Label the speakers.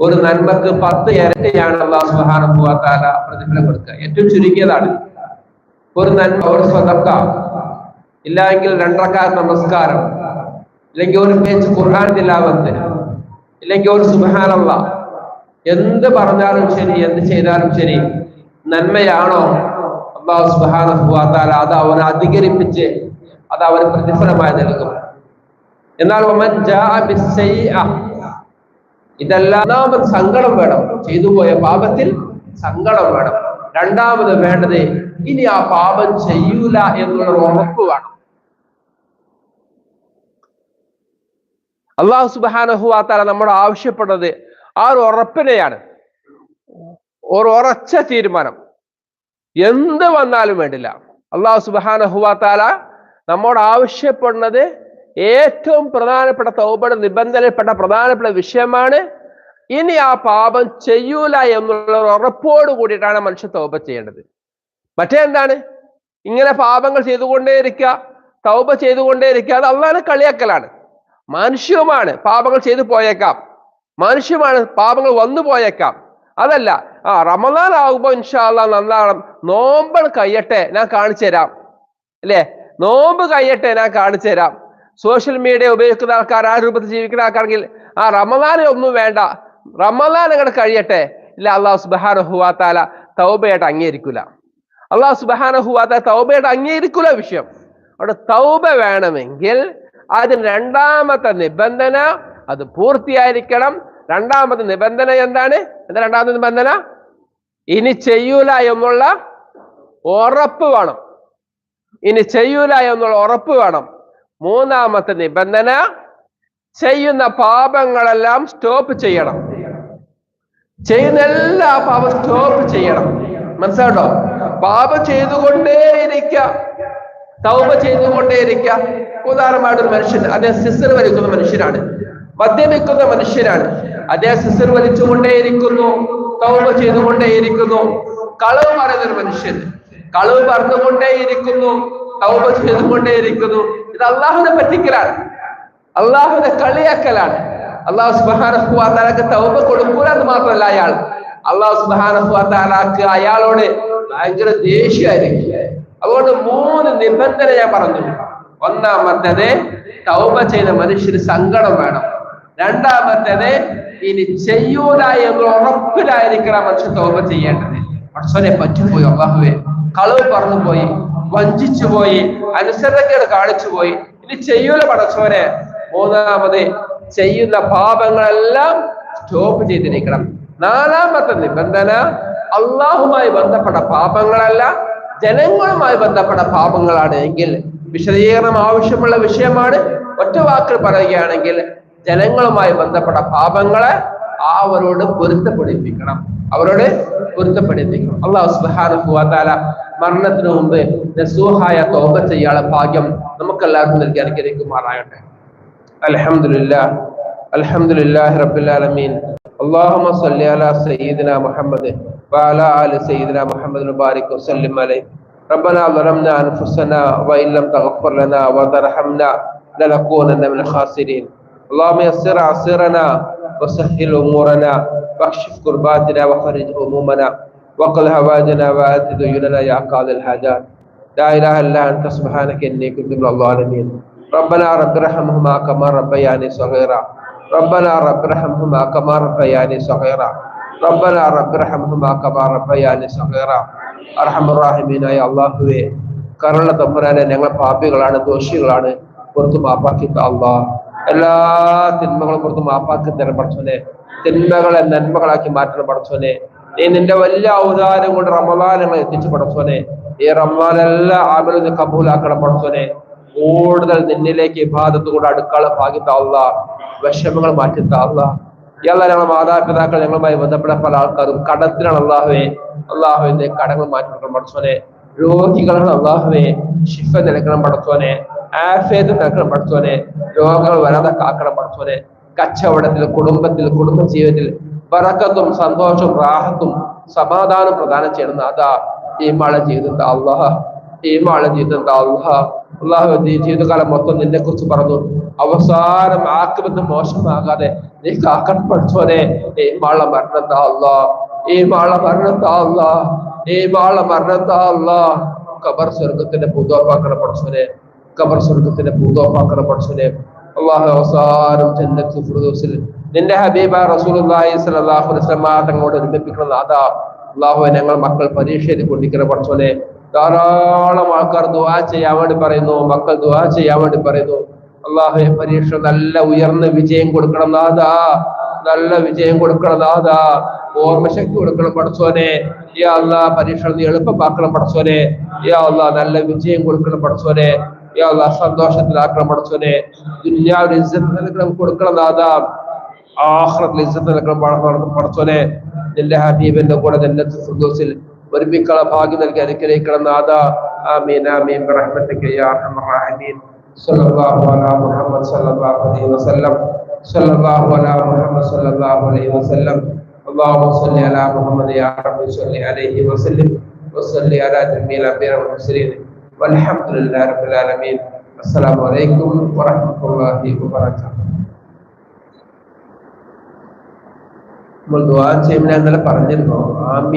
Speaker 1: ഒരു നന്മക്ക് പത്ത് ഇരട്ടിയാണ് അള്ളാഹു തആല പ്രതിഫലം കൊടുക്കുക. ഏറ്റവും ചുരുങ്ങിയതാണ്. ഒരു നന്മ ഒരു സ്വതക്ക ഇല്ലെങ്കിൽ രണ്ടരക്കാർ നമസ്കാരം ഇല്ലെങ്കിൽ ഒരു പേജ് ഖുർആൻ തിലാവത്ത് ഇല്ലെങ്കിൽ ഒരു സുബ്ഹാനല്ലാ എന്ത് പറഞ്ഞാലും ശരി എന്ത് ചെയ്താലും ശരി നന്മയാണോ അള്ളാഹു തആല അത് അവൻ അധികരിപ്പിച്ച് അത് അവന് പ്രതിഫലമായി നൽകും. എന്നാൽ ഇതെല്ലാം സങ്കടം വേണം. ചെയ്തു പോയ പാപത്തിൽ സങ്കടം വേണം. രണ്ടാമത് വേണ്ടത് ഇനി ആ പാപം ചെയ്യൂല എന്നുള്ള ഉറപ്പ് വേണം. അള്ളാഹു സുബാനഹുവാത്താല നമ്മൾ ആവശ്യപ്പെടുന്നത് ആ ഒരു ഉറപ്പിനെയാണ്. ഒരു ഉറച്ച തീരുമാനം. എന്ത് വന്നാലും വേണ്ടില്ല. അള്ളാഹു സുബാനഹുവാത്താല നമ്മോട് ആവശ്യപ്പെടുന്നത് ഏറ്റവും പ്രധാനപ്പെട്ട തൗബയുടെ നിബന്ധനയിൽപ്പെട്ട പ്രധാനപ്പെട്ട വിഷയമാണ് ഇനി ആ പാപം ചെയ്യൂല എന്നുള്ള ഉറപ്പോട് കൂടിയിട്ടാണ് മനുഷ്യ തൗബ ചെയ്യേണ്ടത്. മറ്റേ എന്താണ് ഇങ്ങനെ പാപങ്ങൾ ചെയ്തുകൊണ്ടേയിരിക്കുക തൗബ ചെയ്തുകൊണ്ടേയിരിക്കുക അത് അള്ളാഹിനെ കളിയാക്കലാണ്. മനുഷ്യവുമാണ് പാപങ്ങൾ ചെയ്തു പോയേക്കാം. മനുഷ്യമാണ് പാപങ്ങൾ വന്നു പോയേക്കാം. അതല്ല ആ റമദാൻ ആകുമ്പോൾ ഇൻഷാല്ല നന്നാകണം നോമ്പ് കഴിയട്ടെ ഞാൻ കാണിച്ചു തരാം. അല്ലേ? നോമ്പ് കഴിയട്ടെ ഞാൻ കാണിച്ചു തരാം. സോഷ്യൽ മീഡിയ ഉപയോഗിക്കുന്ന ആൾക്കാർ ആ രൂപത്തിൽ ജീവിക്കുന്ന ആൾക്കാരെങ്കിൽ ആ റമദാനെ ഒന്നും വേണ്ട. റമദാൻ അങ്ങോട്ട് കഴിയട്ടെ. ഇല്ല അള്ളാഹു സുബാനഹുവാത്താല തൗബയായിട്ട് അംഗീകരിക്കൂല. അള്ളാഹു സുബാനഹുവാത്താല തൗബയായിട്ട് അംഗീകരിക്കൂല വിഷയം. അവിടെ തൗബ വേണമെങ്കിൽ അതിന് രണ്ടാമത്തെ നിബന്ധന അത് പൂർത്തിയായിരിക്കണം. രണ്ടാമത്തെ നിബന്ധന എന്താണ്? എന്താ രണ്ടാമത്തെ നിബന്ധന? ഇനി ചെയ്യൂല എന്നുള്ള ഉറപ്പ് വേണം. ഇനി ചെയ്യൂല എന്നുള്ള ഉറപ്പ് വേണം. മൂന്നാമത്തെ നിബന്ധന ചെയ്യുന്ന പാപങ്ങളെല്ലാം സ്റ്റോപ്പ് ചെയ്യണം. ചെയ്യുന്ന എല്ലാ പാപം സ്റ്റോപ്പ് ചെയ്യണം. മനസ്സിലാട്ടോ പാപം ചെയ്തുകൊണ്ടേയിരിക്ക. തൗബ ചെയ്തുകൊണ്ടേയിരിക്ക. ഉദാഹരണമായിട്ട് ഒരു മനുഷ്യൻ അദ്ദേഹം സിസർ വലിക്കുന്ന മനുഷ്യനാണ്. മദ്യപിക്കുന്ന മനുഷ്യനാണ്. അദ്ദേഹം സിസർ വലിച്ചുകൊണ്ടേയിരിക്കുന്നു തൗബ ചെയ്തുകൊണ്ടേയിരിക്കുന്നു. കളവ് പറയുന്ന ഒരു മനുഷ്യൻ കളവ് പറഞ്ഞുകൊണ്ടേയിരിക്കുന്നു. തൗബ ചെയ്തുകൊണ്ടേയിരിക്കുന്നു. ഇത് അള്ളാഹുനെ പറ്റിക്കലാണ്. അള്ളാഹുനെ കളിയാക്കലാണ്. അള്ളാഹു സുബാനഹുവാത്താലക്ക് തൗബ കൊടുക്കൂല എന്ന് മാത്രമല്ല അയാൾ. അള്ളാഹു തആലക്ക് അയാളോട് ഭയങ്കര ദേഷ്യമായിരിക്കും. അതുകൊണ്ട് മൂന്ന് നിബന്ധന ഞാൻ പറഞ്ഞു. ഒന്നാമത്തേത് തൗബ ചെയ്ത മനുഷ്യന് സങ്കടം വേണം. രണ്ടാമത്തേത് ഇനി ചെയ്യൂല എന്ന് ഉറപ്പിലായിരിക്കണം മനുഷ്യൻ തൗബ ചെയ്യേണ്ടത്. മനുഷ്യനെ പറ്റിപ്പോയി അള്ളാഹുവെ. കളവ് പറഞ്ഞു പോയി വഞ്ചിച്ചു പോയി അനുസരണക്കേട് കാണിച്ചു പോയി. ഇനി ചെയ്യൂല പടച്ചോനെ. മൂന്നാമത് ചെയ്യുന്ന പാപങ്ങളെല്ലാം സ്റ്റോപ്പ് ചെയ്തിരിക്കണം. നാലാമത്തെ നിബന്ധന അള്ളാഹുമായി ബന്ധപ്പെട്ട പാപങ്ങളല്ല ജനങ്ങളുമായി ബന്ധപ്പെട്ട പാപങ്ങളാണ്. എങ്കിൽ വിശദീകരണം ആവശ്യമുള്ള വിഷയമാണ്. ഒറ്റ വാക്കിൽ പറയുകയാണെങ്കിൽ ജനങ്ങളുമായി ബന്ധപ്പെട്ട പാപങ്ങളെ അവരോട് പൊരുത്തപ്പെടിപ്പിക്കണം അവരോട് പൊരുത്തപ്പെടുത്തിക്കണം അള്ളാഹു സുബാനുഭവത്താല മരണത്തിന് മുമ്പ് നസൂഹായ തോപ ചെയ്യാനുള്ള ഭാഗ്യം നമുക്കെല്ലാവർക്കും നൽകി അനുഗ്രഹിക്കുമാറാകട്ടെ അലഹമില്ല അലഹമുല്ലാഹി റബുലാലമീൻ اللهم صل على سيدنا محمد وعلى آل سيدنا محمد وبارك وسلم عليه ربنا ظلمنا أنفسنا وإن لم تغفر لنا وترحمنا لنكونن من الخاسرين اللهم يسر عسيرنا وسهل أمورنا واكشف كرباتنا وفرج همومنا وقل هواجنا وآت ديوننا يا قاضي الحاجات لا إله إلا أنت سبحانك إني كنت من الظالمين ربنا رب ارحمهما كما ربياني صغيرا ربنا رب ارحمهما كما ربياني صغيرا ربنا رب ارحمهما كما ربياني صغيرا അർഹം റാഹിമീനായ അള്ളാഹുവെ കരുണ തമ്പുരാനെ ഞങ്ങൾ പാപികളാണ് ദോഷികളാണ് പുറത്ത് മാപ്പാക്കി അള്ളാഹ് എല്ലാ തിന്മകളും പുറത്ത് മാപ്പാക്കി തരാൻ പഠിച്ചോനെ തിന്മകളെ നന്മകളാക്കി മാറ്റണം പഠിച്ചോനെ നീ നിന്റെ വലിയ ഔദാരം കൊണ്ട് റമദാനങ്ങൾ എത്തിച്ചു പഠിച്ചോനെ ഈ റമദാനെല്ലാ ആമലും കബൂലാക്കണം പഠിച്ചോനെ കൂടുതൽ നിന്നിലേക്ക് ഇബാദത്ത് കൂടെ അടുക്കള ഭാഗ്യ താവുക. വിഷമങ്ങൾ മാറ്റി താവുക. ഇയാളെ ഞങ്ങളെ മാതാപിതാക്കൾ ഞങ്ങളുമായി ബന്ധപ്പെട്ട പല ആൾക്കാരും കടത്തിലാണ് അള്ളാഹുവെ. അള്ളാഹുവിന്റെ കടങ്ങൾ മാറ്റി പഠിച്ചോനെ രോഗികളാണ് അള്ളാഹുവെ. ശിഫ നിലക്കണം പഠിച്ചോനെ ആഫേത് നിലക്കണം പഠിച്ചോനെ രോഗങ്ങൾ വരാതെ കാക്കണം പഠിച്ചോനെ കച്ചവടത്തിൽ കുടുംബത്തിൽ കുടുംബ ജീവിതത്തിൽ പറക്കത്തും സന്തോഷവും റാഹത്തും സമാധാനം പ്രദാനം ചെയ്യുന്ന അതാ ഈ മാള ജീവിതം അല്ലാഹ ഈ ഈമാളെ ജീവിതം എന്താ അള്ളാഹ്. നീ ജീവിതകാലം മൊത്തം നിന്നെ കുറിച്ച് പറഞ്ഞു. അവസാനം ആക്കുമെന്ന് മോശമാകാതെ നീ കാക്കൻ പഠിച്ചോനെ മാള മരണം അല്ലാഹ ഈ മാള മരണം താ ഈ മാള മരണം അള്ളാ ഖബർ സ്വർഗത്തിന്റെ പുതുവാക്കണം പഠിച്ചോനെ ഖബർ സ്വർഗത്തിന്റെ പൂതോപ്പാക്കണ പഠിച്ചോനെ അള്ളാഹു അവസാനം ജന്നത്ത് ഫിർദൗസിൽ നിന്റെ ഹബീബ റസൂലുള്ളാഹി സ്വല്ലല്ലാഹു അലൈഹി വസല്ലം തങ്ങളോട് ഒരുമിപ്പിക്കണം നാഥാ. അള്ളാഹു ഞങ്ങൾ മക്കൾ പരീക്ഷ എഴുതി കൊണ്ടിരിക്കുന്ന പഠിച്ചോനെ ധാരാളം ആൾക്കാർ ദുആ ചെയ്യാൻ വേണ്ടി പറയുന്നു മക്കൾ ദുആ ചെയ്യാൻ വേണ്ടി പറയുന്നു. അള്ളാഹു പരീക്ഷ നല്ല ഉയർന്ന വിജയം കൊടുക്കണം നാഥാ നല്ല വിജയം കൊടുക്കണം നാഥാ. ഓർമ്മശക്തി കൊടുക്കണം പഠിച്ചോനെ യാ അള്ളാഹ് പരീക്ഷ നീ എളുപ്പമാക്കണം പഠിച്ചോനെ യാ അള്ളാഹ് നല്ല വിജയം കൊടുക്കണം പഠിച്ചോനെ യാ അല്ലാ സന്തോഷത്തിലാക്കണം പഠിച്ചോനെ ദുനിയാവിൽ ഇജ്ജത്ത് നൽകണം കൊടുക്കണം നാഥാ ആഖിറത്തിൽ ഇജ്ജത്ത് നൽകണം പട- പഠിച്ചോനെ നിന്റെ ഹബീബിന്റെ കൂടെ ജന്നത്തുൽ ഫിർദൗസിൽ ഒരുമിക്കുള്ള ഭാഗ്യം നൽകി അനുഗ്രഹിക്കണം നാഥ ആമീൻ ആമീൻ ബിറഹ്മതിക യാ അർഹമർ റഹീമീൻ സല്ലല്ലാഹു അലാ മുഹമ്മദ് സല്ലല്ലാഹു അലൈഹി വസല്ലം സല്ലല്ലാഹു അലാ മുഹമ്മദ് സല്ലല്ലാഹു അലൈഹി വസല്ലം اللهم صل على محمد يا رب صل عليه وسلم وصل على جميع الانبياء والمرسلين والحمد لله رب العالمين. السلام عليكم ورحمة الله وبركاته. ملدوان سيمنا نلا پرنجل آمين